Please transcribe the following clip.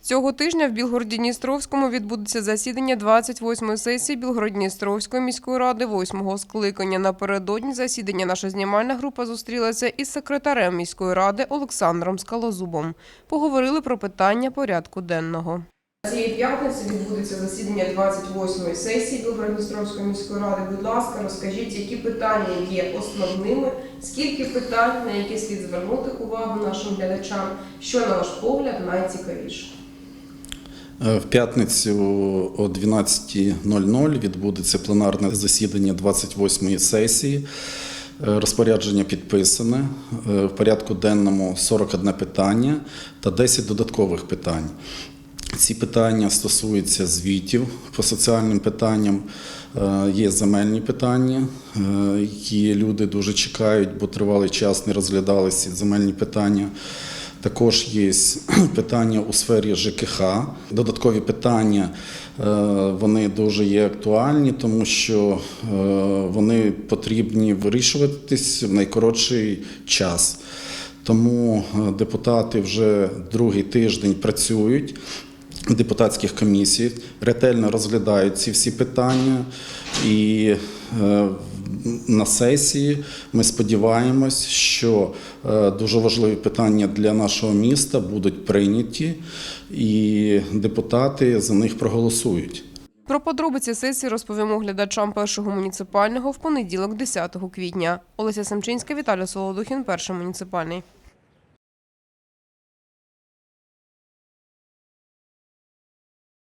Цього тижня в Білгороді-Дністровському відбудеться засідання 28-ї сесії Білгород-Дністровської міської ради 8-го скликання. Напередодні засідання наша знімальна група зустрілася із секретарем міської ради Олександром Скалозубом. Поговорили про питання порядку денного. Цієї п'ятниці відбудеться засідання 28-ї сесії Білгород-Дністровської міської ради. Будь ласка, розкажіть, які питання є основними, скільки питань, на які слід звернути увагу нашим глядачам, що, на ваш погляд, найцікавіше. Е, В п'ятницю о 12.00 відбудеться пленарне засідання 28-ї сесії. Е, Розпорядження підписане. Е, В порядку денному 41 питання та 10 додаткових питань. Ці питання стосуються звітів по соціальним питанням. Е, Є земельні питання, е, які люди дуже чекають, бо тривалий час не розглядалися земельні питання. Також є питання у сфері ЖКХ. Додаткові питання е, вони дуже є актуальні, тому що вони потрібні вирішуватись в найкоротший час. Тому депутати вже другий тиждень працюють. Депутатських комісій ретельно розглядають ці всі питання, і е, на сесії ми сподіваємось, що е, дуже важливі питання для нашого міста будуть прийняті, і депутати за них проголосують. Про подробиці сесії розповімо глядачам першого муніципального в понеділок, 10 квітня. Олеся Семчинська, Віталій Солодухін, перший муніципальний.